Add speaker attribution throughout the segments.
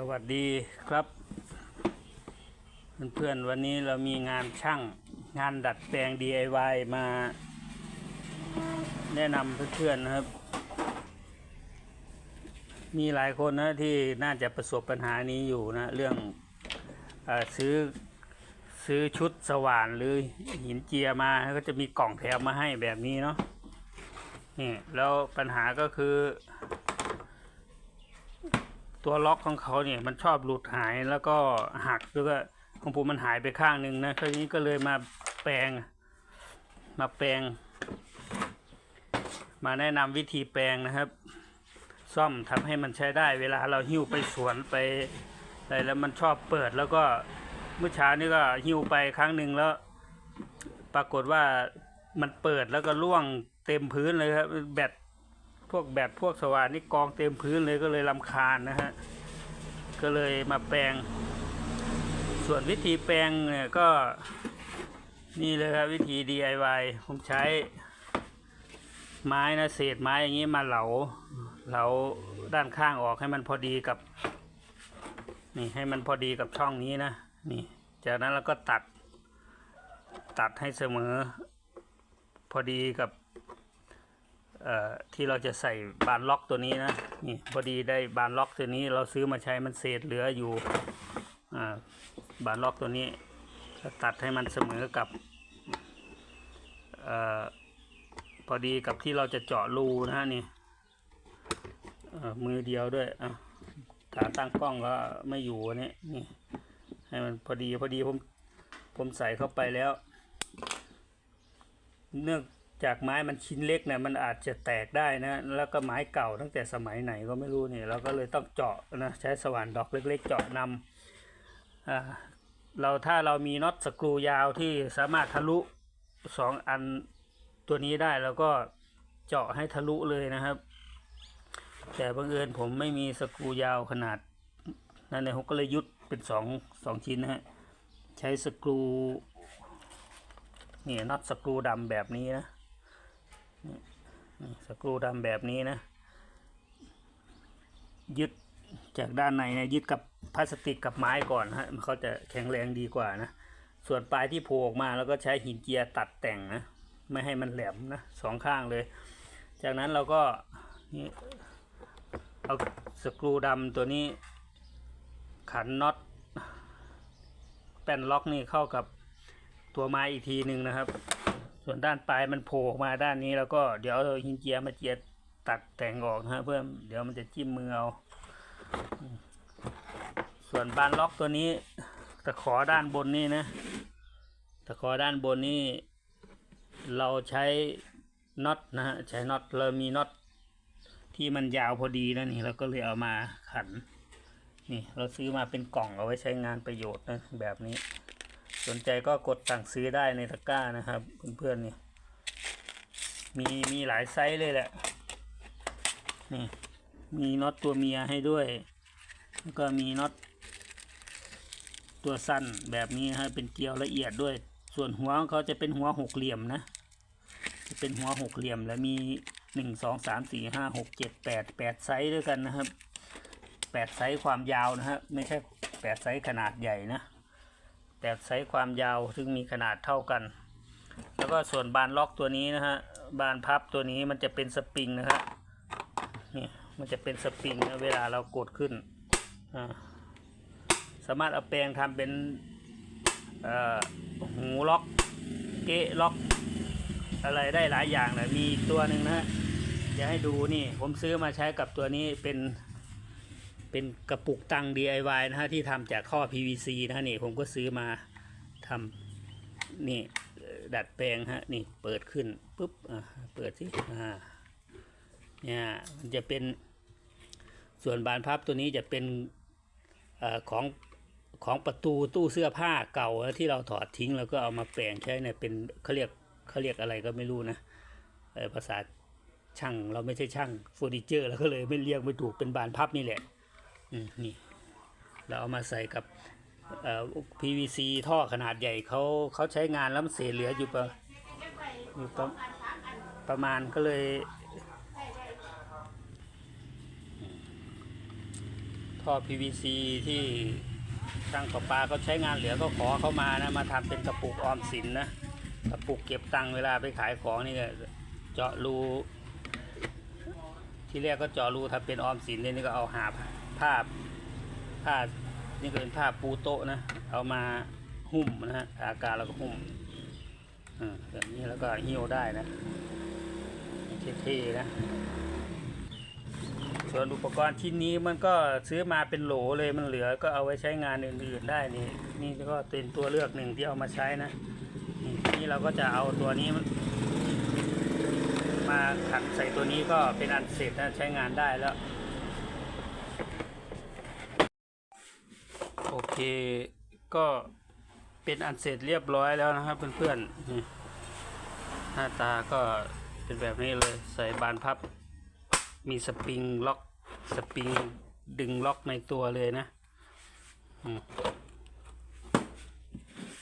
Speaker 1: สวัสดีครับ เพื่อนๆวันนี้เรามีงานช่างงานดัดแปลง DIY มาแนะนำเพื่อนๆนะครับ มีหลายคนนะที่น่าจะประสบปัญหานี้อยู่นะเรื่องอซื้อซื้อชุดสว่านหรือหินเจียมาแล้วก็จะมีกล่องแถมมาให้แบบนี้เนาะนี่แล้วปัญหาก็คือ ตัวล็อกของเขาเนี่ยมันชอบหลุดหายแล้วก็หักแล้วก็ของผมมันหายไปข้างหนึ่งนะคราวนี้ก็เลยมาแปลง มาแปลง มาแนะนำวิธีแปลงนะครับ ซ่อมทำให้มันใช้ได้ เวลาเราหิ้วไปสวนไปอะไรแล้วมันชอบเปิดแล้วก็เมื่อเช้านี้ก็หิ้วไปครั้งหนึ่งแล้ว ปรากฏว่ามันเปิดแล้วก็ล่วงเต็มพื้นเลยครับแบต พวกแบตพวกสว่านนี่กองเต็มพื้นเลยก็เลยลำคาญนะฮะ ก็เลยมาแปลง ส่วนวิธีแปลงเนี่ยก็นี่เลยครับวิธี DIY ผมใช้ ไม้นะเศษไม้อย่างนี้มาเหลาเหลาด้านข้างออกให้มันพอดีกับ นี่ให้มันพอดีกับช่องนี้นะนี่ จากนั้นเราก็ตัด ตัดให้เสมอ พอดีกับ ที่เราจะใส่บานล็อกตัวนี้นะนี่พอดีได้บานล็อกตัวนี้เราซื้อมาใช้มันเศษเหลืออยู่บานล็อกตัวนี้ตัดให้มันเสมอกับออพอดีกับที่เราจะเจาะรูนะนี่มือเดียวด้วยอะขาตั้งกล้องก็ไม่อยู่นนี้นี่ให้มันพอดีพอดีผมผมใส่เข้าไปแล้ว เนื่อง จากไม้มันชิ้นเล็กเนี่ยมันอาจจะแตกได้นะแล้วก็ไม้เก่าตั้งแต่สมัยไหนก็ไม่รู้เนี่ยเราก็เลยต้องเจาะนะใช้สว่านดอกเล็ก ๆ เจาะนำอ่าเราถ้าเรามีน็อตสกรูยาวที่สามารถทะลุสองอันตัวนี้ได้แล้วก็เจาะให้ทะลุเลยนะครับ แต่บังเอิญผมไม่มีสกรูยาวขนาดนั้นเลยผมก็เลยยุดเป็นสองสองชิ้นนะฮะใช้สกรูเนี่ยน็อตสกรูดำแบบนี้นะ สกรูดำแบบนี้นะ ยึดจากด้านในนี่ยยึดกับพลาสติกกับไม้ก่อนฮะมันเขาจะแข็งแรงดีกว่านะ ส่วนปลายที่โผล่ออกมาแล้วก็ใช้หินเจียตัดแต่งนะ ไม่ให้มันแหลมนะสองข้างเลย จากนั้นเราก็นี่เอาสกรูดำตัวนี้ขันน็อตแป้นล็อกนี่เข้ากับตัวไม้อีกทีหนึ่งนะครับ ส่วนด้านปลายมันโผล่ออกมาด้านนี้แล้วก็เดี๋ยวหินเจียมาเจียตัดแต่งออกนะฮะเพื่อเดี๋ยวมันจะจิ้มมือเอา ส่วนบานล็อกตัวนี้ตะขอด้านบนนี่นะตะขอด้านบนนี่เราใช้น็อตนะฮะใช้น็อตเรามีน็อตที่มันยาวพอดีนะนี่เราก็เลยเอามาขัน นี่เราซื้อมาเป็นกล่องเอาไว้ใช้งานประโยชน์นะแบบนี้ สนใจก็กดสั่งซื้อได้ในตะกร้านะครับ เพื่อนๆนี่ยมีมีหลายไซส์เลยแหละ นี่มีน็อตตัวเมียให้ด้วย แล้วก็มีน็อตตัวสั้นแบบนี้ฮะเป็นเกลียวละเอียดด้วย ส่วนหัวของเขาจะเป็นหัวหกเหลี่ยมนะ จะเป็นหัวหกเหลี่ยม แล้วมีหนึ่งสองสามสี่ห้าหกเจ็ดแปดแปดไซส์ด้วยกันนะครับแปดไซส์ความยาวนะฮะไม่ใช่แปดไซส์ขนาดใหญ่นะ แต่ไซส์ความยาวซึ่งมีขนาดเท่ากัน แล้วก็ส่วนบานล็อกตัวนี้นะฮะบานพับตัวนี้มันจะเป็นสปริงนะฮะนี่มันจะเป็นสปริงนะเวลาเรากดขึ้นสามารถเอาแปรงทำเป็นหูล็อกเกะล็อกอะไรได้หลายอย่างเลยมีตัวหนึ่งนะฮะจะให้ดูนี่ผมซื้อมาใช้กับตัวนี้เป็น เป็นกระปุกตัง DIY นะฮะที่ทำจากข้อ PVC นะฮะนี่ผมก็ซื้อมาทำนี่ดัดแปลงฮะนี่เปิดขึ้นปุ๊บอ่าเปิดสิอ่าเนี่ยมันจะเป็นส่วนบานพับตัวนี้จะเป็นอของของประตูตู้เสื้อผ้าเก่าที่เราถอดทิ้งแล้วก็เอามาแปลงใช้เนี่ยเป็นเขาเรียกเขาเรียกอะไรก็ไม่รู้นะภาษาช่างเราไม่ใช่ช่างเฟอร์นิเจอร์แล้วก็เลยไม่เรียกไม่ถูกเป็นบานพับนี่แหละ นี่ เราเอามาใส่กับเอ่อ PVC ท่อขนาดใหญ่เขาเขาใช้งานแล้วมันเศษเหลืออยู่ประอยู่ประประมาณก็เลย ท่อ PVC ที่ช่างประปาเขาใช้งานเหลือก็ขอเข้ามานะมาทำเป็นกระปุกออมสินนะกระปุกเก็บตังค์เวลาไปขายของนี่เจาะรูที่แรกก็เจาะรูทำเป็นออมสินเลยนี่ก็เอาหาบ ผ้าผ้านี่ก็เป็นผ้าปูโต๊ะนะ เอามาหุ้มนะฮะอากาศแล้วก็หุ้มอ่าแบบนี้แล้วก็หิ้วได้นะเท่ๆนะ ส่วนอุปกรณ์ชิ้นนี้มันก็ซื้อมาเป็นโหลเลยมันเหลือก็เอาไว้ใช้งานอื่นๆได้นี่นี่ก็เป็นตัวเลือกหนึ่งที่เอามาใช้นะนี่เราก็จะเอาตัวนี้มันมาขัดใส่ตัวนี้ก็เป็นอันเสร็จนะใช้งานได้แล้ว อเค ก็เป็นอันเสร็จเรียบร้อยแล้วนะครับ เพื่อนๆหน้าตาก็เป็นแบบนี้เลยใส่บานพับ มีสปริงล็อกสปริงดึงล็อกในตัวเลยนะ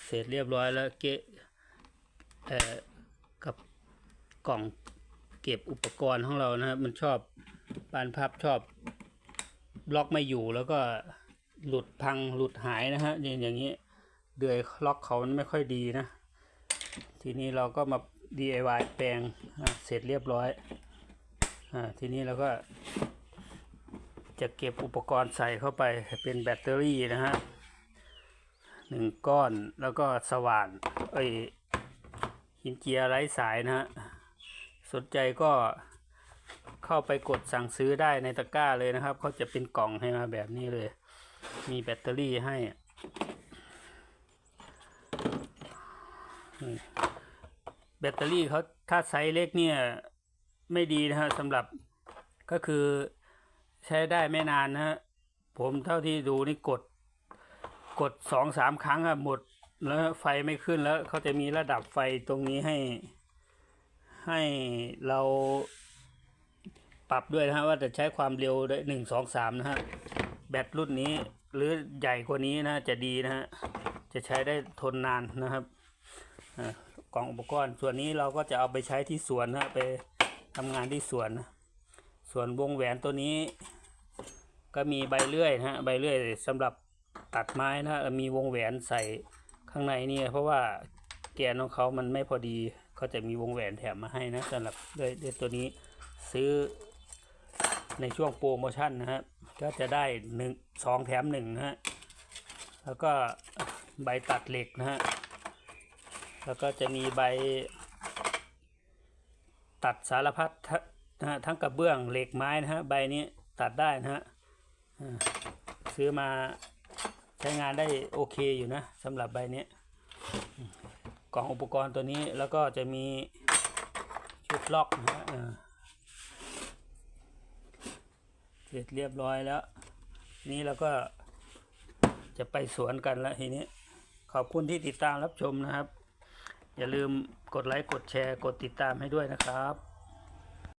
Speaker 1: เสร็จเรียบร้อยแล้วเกะกับกล่องเก็บอุปกรณ์ของเรานะครับ มันชอบบานพับชอบ ล็อกไม่อยู่แล้วก็ หลุดพังหลุดหายนะฮะอย่างอย่างนี้เดือยล็อกเขามันไม่ค่อยดีนะ ทีนี้เราก็มา DIY แปลงเสร็จเรียบร้อยอทีนี้เราก็ จะเก็บอุปกรณ์ใส่เข้าไปเป็นแบตเตอรี่นะฮะหนึ่งก้อนแล้วก็สว่านเอ้ยหินเจียไร้สายนะฮะสนใจก็เข้าไปกดสั่งซื้อได้ในตะกร้าเลยนะครับเขาจะเป็นกล่องให้มาแบบนี้เลย มีแบตเตอรี่ให้แบตเตอรี่เขาถ้าไซส์เล็กเนี่ย ไม่ดีนะฮะสำหรับก็คือใช้ได้ไม่นานนะฮะ ผมเท่าที่ดูนี่กด กดสองสามครั้งอะหมดแล้วไฟไม่ขึ้นแล้วเขาจะมีระดับไฟตรงนี้ให้ ให้เราปรับด้วยนะฮะ ว่าจะใช้ความเร็วได้หนึ่งสองสามนะฮะ แบตรุ่นนี้ หรือใหญ่กว่านี้นะจะดีนะฮะจะใช้ได้ทนนานนะครับอ่ากล่องอุปกรณ์ ส่วนนี้เราก็จะเอาไปใช้ที่สวนนะฮะไปทำงานที่สวนนะส่วนวงแหวนตัวนี้ ก็มีใบเลื่อยนะฮะใบเลื่อยสำหรับตัดไม้นะฮะมีวงแหวนใส่ข้างในนี่เพราะว่าแกนของเขามันไม่พอดีเขาจะมีวงแหวนแถมมาให้นะสำหรับด้วยด้วยตัวนี้ซื้อในช่วงโปรโมชั่นนะฮะ ก็จะได้หนึ่งสองแถมหนึ่งนะฮะ แล้วก็ใบตัดเหล็กนะฮะ แล้วก็จะมีใบ ตัดสารพัดทะนะฮะทั้งกระเบื้องเหล็กไม้นะฮะ ใบนี้ตัดได้นะฮะ ซื้อมาใช้งานได้โอเคอยู่นะสำหรับใบนี้กล่องอุปกรณ์ตัวนี้แล้วก็จะมีชุดล็อกนะฮะอ่า เสร็จเรียบร้อยแล้ว นี้เราก็จะไปสวนกันแล้วทีนี้ ขอบคุณที่ติดตามรับชมนะครับ อย่าลืมกดไลค์กดแชร์กดติดตามให้ด้วยนะครับ